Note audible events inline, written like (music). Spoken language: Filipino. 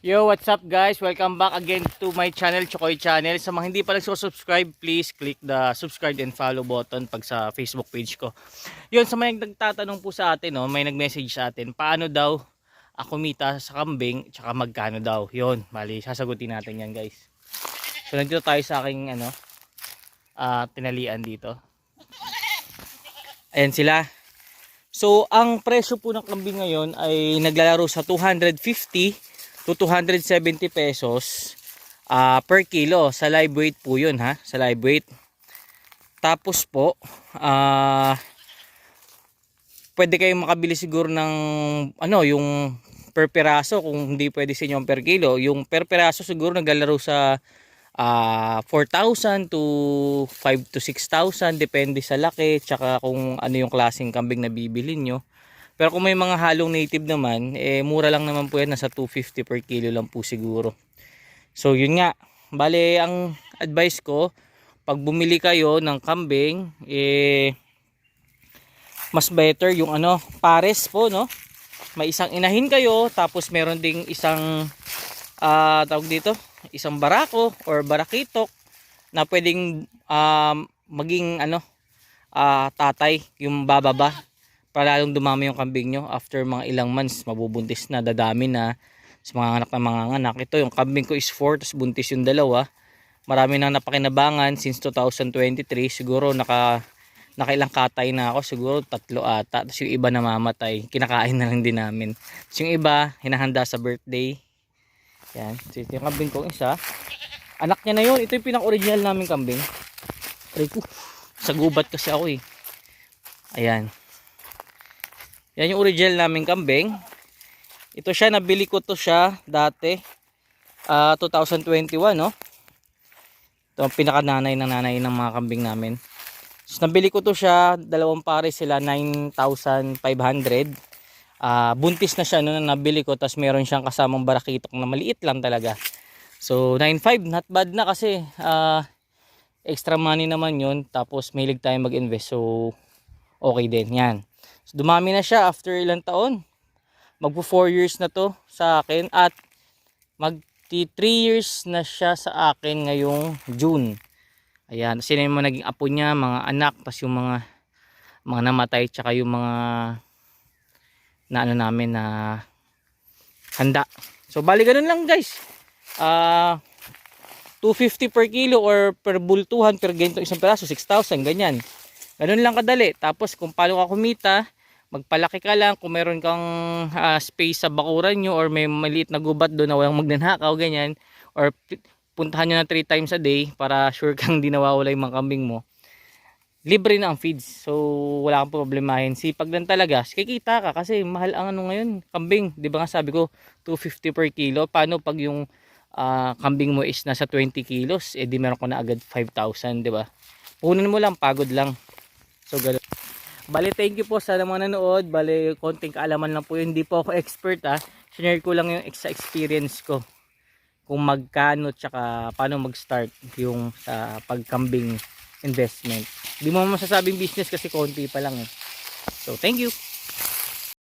Yo, what's up guys? Welcome back again to my channel, Chokoy Channel. Sa mga hindi pa nagsusubscribe, please click the subscribe and follow button pag sa Facebook page ko. Yun, sa mga nagtatanong po sa atin, no, may nag-message sa atin, paano daw ako mita sa kambing, tsaka magkano daw. Yun, bali, sasagutin natin yan guys. So, nandito tayo sa aking, ano, ah, tinalian dito. Ayan sila. So, ang presyo po ng kambing ngayon ay naglalaro sa 250 to 270 pesos ah, per kilo. Sa live weight po yun ha. Sa live weight. Tapos po, ah, pwede kayong makabili siguro ng ano, yung per piraso kung hindi pwede sa inyo per kilo. Yung per piraso siguro naglalaro sa ah 4,000 to 5 to 6,000 depende sa laki tsaka kung ano yung klaseng kambing na bibili nyo. Pero kung may mga halong native naman, eh mura lang naman po yan, nasa 250 per kilo lang po siguro. So yun nga, bale ang advice ko, pag bumili kayo ng kambing, eh mas better yung ano, pares po no. May isang inahin kayo, tapos meron ding isang ah tawag dito, isang barako or barakitok na pwedeng um, maging ano ah tatay yung bababa para lalong dumami yung kambing nyo. After mga ilang months mabubuntis na dadami na sa mga anak na mga anak. Ito yung kambing ko is 4 tapos buntis yung dalawa. Marami nang napakinabangan since 2023 siguro naka nakailang katay na ako. Siguro tatlo ata. Tapos yung iba namamatay. Kinakain na lang din namin. Tapos yung iba hinahanda sa birthday. Yan. So ito yung kambing ko isa. Anak niya na yun. Ito yung pinaka original namin kambing ko. Sa gubat kasi ako eh. Ayan yan yung original naming kambing. Ito siya, nabili ko to siya dati. ah 2021, no? Ito ang pinakananay ng nanay ng mga kambing namin. So, nabili ko to siya, dalawang pare sila, 9,500. Ah buntis na siya noon na nabili ko, tapos meron siyang kasamang barakitok na maliit lang talaga. So, 9,500, not bad na kasi ah extra money naman yun. Tapos, mahilig tayo mag-invest. So, okay din. Yan. So, dumami na siya after ilang taon. Magpo 4 years na to sa akin at mag 3 years na siya sa akin ngayong June. Ayan, sino yung mga naging apo niya, mga anak, tas yung mga mga namatay tsaka yung mga na ano namin na handa. So bali ganun lang guys. Ah 250 per kilo or per bultuhan per ganito isang peraso 6,000 ganyan. Ganun lang kadali. Tapos kung paano ka kumita, magpalaki ka lang kung meron kang ah, space sa bakuran nyo or may maliit na gubat doon na walang magnanakaw ganyan. Or puntahan nyo na 3 times a day para (laughs) sure kang di nawawala yung mga kambing mo. Libre na ang feeds. So wala kang problemahin. Sipag lang talaga. Kikita ka kasi mahal ang ano ngayon kambing. Di ba nga sabi ko 250 per kilo. Paano pag yung ah, kambing mo is nasa 20 kilos eh di meron ko na agad 5,000 di ba? Punan mo lang pagod lang. So ganun Bale, thank you po sa mga nanood. Bale, konting kaalaman lang po yun. Hindi po ako expert ah. Share ko lang yung sa experience ko. Kung magkano tsaka paano mag-start yung sa pagkambing investment. Hindi mo masasabing business kasi konti pa lang eh. So, thank you.